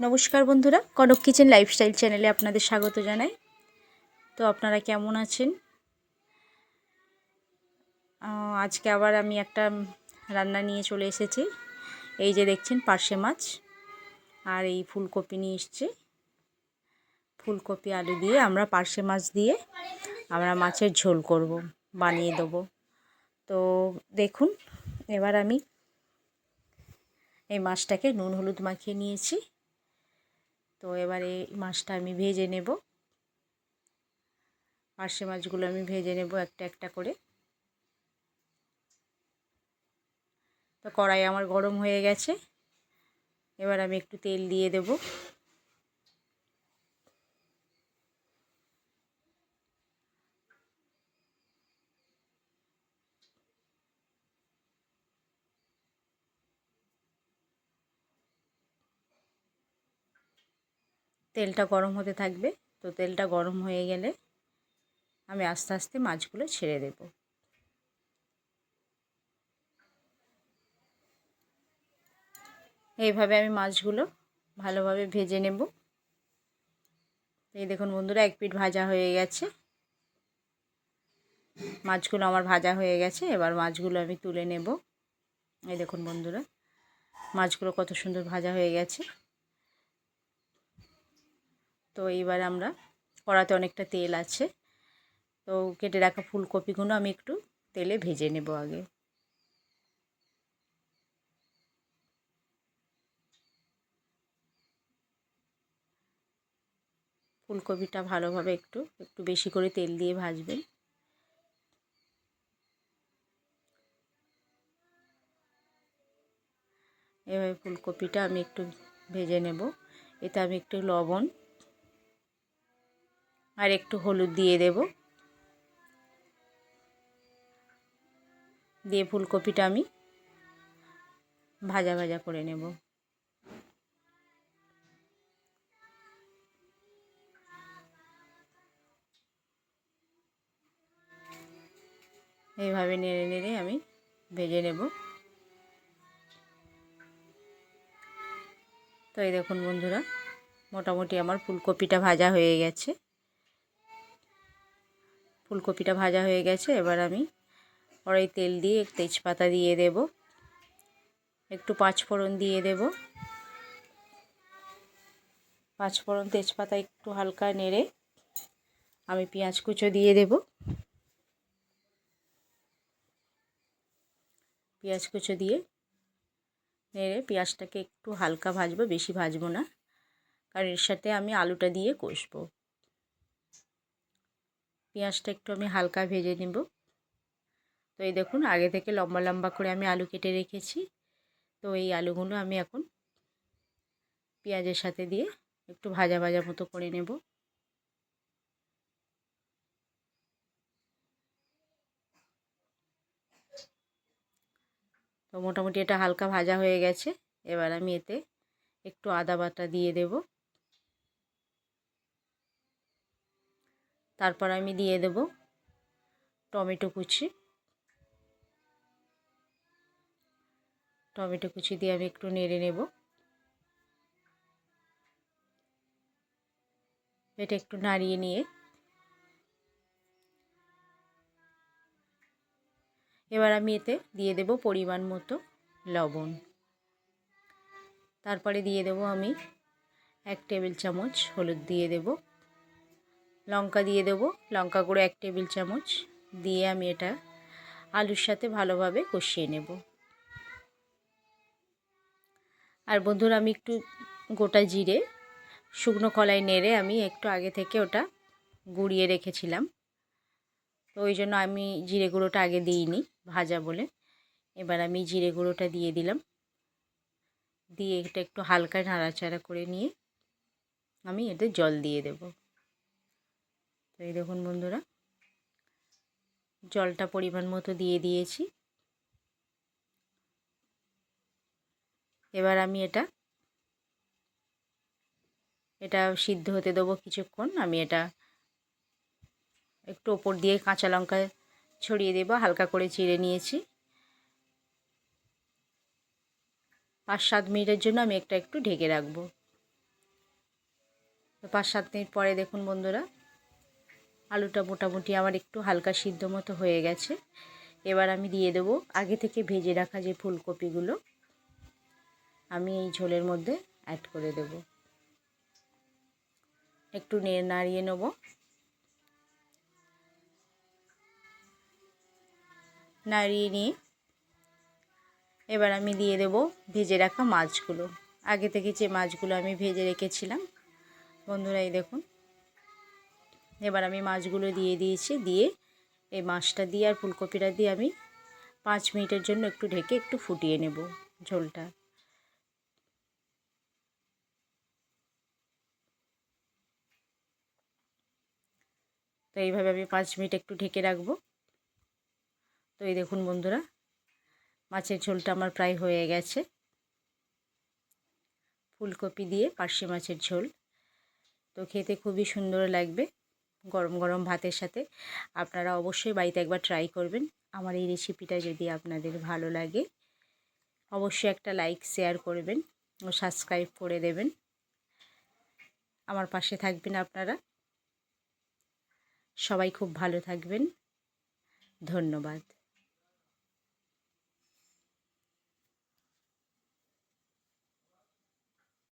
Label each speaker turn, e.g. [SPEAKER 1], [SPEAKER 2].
[SPEAKER 1] নমস্কার বন্ধুরা, Kanak kitchen lifestyle চ্যানেলে আপনাদের স্বাগত জানাই। তো আপনারা কেমন আছেন? আজকে আবার আমি একটা রান্না নিয়ে চলে এসেছি। এই যে দেখছেন পার্শে মাছ আর এই ফুলকপি নিয়ে এসছে। ফুলকপি, আলু দিয়ে আমরা পার্শে মাছ দিয়ে আমরা মাছের ঝোল করব, বানিয়ে দেবো। তো দেখুন, এবার আমি এই মাছটাকে নুন, হলুদ মাখিয়ে নিয়েছি। তো এবারে মাছটা আমি ভেজে নেব। পার্শে মাছগুলো আমি ভেজে নেব একটা একটা করে। তো কড়াই আমার গরম হয়ে গেছে। এবার আমি একটু তেল দিয়ে দেব। তেলটা গরম হতে থাকবে। তো তেলটা গরম হয়ে গেলে আমি আস্তে আস্তে মাছগুলো ছেড়ে দেব। এইভাবে আমি মাছগুলো ভালোভাবে ভেজে নেব। এই দেখুন বন্ধুরা, এক পিঠ ভাজা হয়ে গেছে। মাছগুলো আমার ভাজা হয়ে গেছে, এবার মাছগুলো আমি তুলে নেব। এই দেখুন বন্ধুরা, মাছগুলো কত সুন্দর ভাজা হয়ে গেছে। তো এইবার আমরা কড়াতে অনেকটা তেল আছে। তো কেটে রাখা ফুলকপিগুলো আমি একটু তেলে ভেজে নেব আগে। ফুলকপিটা ভালোভাবে একটু একটু বেশি করে তেল দিয়ে ভাজবেন। এভাবে ফুলকপিটা আমি একটু ভেজে নেব। এতে আমি একটু লবণ আর একটু হলুদ দিয়ে দেব। দিয়ে ফুলকপিটা আমি ভাজা ভাজা করে নেব। এইভাবে নেড়ে নেড়ে আমি ভেজে নেব। তো এই দেখুন বন্ধুরা, মোটামুটি আমার ফুলকপিটা ভাজা হয়ে গেছে। ফুলকপিটা ভাজা হয়ে গেছে, এবার আমি কড়াই তেল দিয়ে তেজপাতা দিয়ে দেব। একটু পাঁচফোড়ন দিয়ে দেব। পাঁচফোড়ন তেজপাতা একটু হালকা নেড়ে আমি পেঁয়াজ কুচো দিয়ে দেব। পেঁয়াজ কুচো দিয়ে নেড়ে পেঁয়াজটাকে একটু হালকা ভাজবো, বেশি ভাজবো না। কারণ এর সাথে আমি আলুটা দিয়ে কষবো। পেঁয়াজটা একটু আমি হালকা ভেজে নেব। তো এই দেখুন, আগে থেকে লম্বা লম্বা করে আমি আলু কেটে রেখেছি। তো এই আলুগুলো আমি এখন পেঁয়াজের সাথে দিয়ে একটু ভাজা ভাজা মতো করে নেব। তো মোটামুটি এটা হালকা ভাজা হয়ে গেছে। এবার আমি এতে একটু আদা বাটা দিয়ে দেব। তারপর আমি দিয়ে দেব টমেটো কুচি। টমেটো কুচি দিয়ে আমি একটু নেড়ে নেব। এটা একটু নাড়িয়ে নিয়ে। এবার আমি এতে দিয়ে দেব পরিমাণ মতো লবণ। তারপরে দিয়ে দেব আমি এক টেবিল চামচ হলুদ দিয়ে দেব। লঙ্কা দিয়ে দেব। লঙ্কা গুঁড়ো এক টেবিল চামচ। দিয়ে আমি এটা আলুর সাথে ভালোভাবে কষিয়ে নেব। আর বন্ধুরা, আমি একটু গোটা জিরে, শুকনো কলাই নেড়ে আমি একটু আগে থেকে ওটা গুঁড়িয়ে রেখেছিলাম। তো ওই জন্য আমি জিরে গুঁড়োটা আগে দিইনি, ভাজা বলে। এবার আমি জিরে গুঁড়োটা দিয়ে দিলাম। দিয়ে এটা একটু হালকা নাড়াচাড়া করে নিয়ে আমি এতে জল দিয়ে দেব। এই দেখুন বন্ধুরা, জলটা পরিমাণ মতো দিয়ে দিয়েছি। এবার আমি এটা এটা সিদ্ধ হতে দেবো কিছুক্ষণ। আমি এটা একটু ওপর দিয়ে কাঁচা লঙ্কা ছড়িয়ে দেবো, হালকা করে চিড়ে নিয়েছি। পাঁচ সাত মিনিটের জন্য আমি একটা একটু ঢেকে রাখব। পাঁচ সাত মিনিট পরে দেখুন বন্ধুরা আলুটা মোটামুটি আমার একটু হালকা সিদ্ধ মতো হয়ে গেছে। এবার আমি দিয়ে দেবো আগে থেকে ভেজে রাখা যে ফুলকপিগুলো, আমি এই ঝোলের মধ্যে অ্যাড করে দেব। একটু নাড়িয়ে নেব। নাড়িয়ে নিয়ে এবার আমি দিয়ে দেব ভেজে রাখা মাছগুলো। আগে থেকে যে মাছগুলো আমি ভেজে রেখেছিলাম, বন্ধুরা এই দেখুন এবার আমি মাছগুলো দিয়ে দিয়েছি, দিয়ে এই মাছটা দিয়ে আর ফুলকপিটা দিয়ে আমি পাঁচ মিনিটের জন্য একটু ঢেকে একটু ফুটিয়ে নেব ঝোলটা। তো এইভাবে আমি পাঁচ মিনিট একটু ঢেকে রাখব। তো এই দেখুন বন্ধুরা, মাছের ঝোলটা আমার প্রায় হয়ে গেছে। ফুলকপি দিয়ে পার্শে মাছের ঝোল, তো খেতে খুবই সুন্দর লাগবে। গরম গরম ভাতের সাথে। আপনারা অবশ্যই বাড়িতে একবার ট্রাই করবেন। আমার এই রেসিপিটা যদি আপনাদের ভালো লাগে, অবশ্যই একটা লাইক শেয়ার করবেন ও সাবস্ক্রাইব করে দেবেন। আমার পাশে থাকবেন আপনারা। সবাই খুব ভালো থাকবেন। ধন্যবাদ।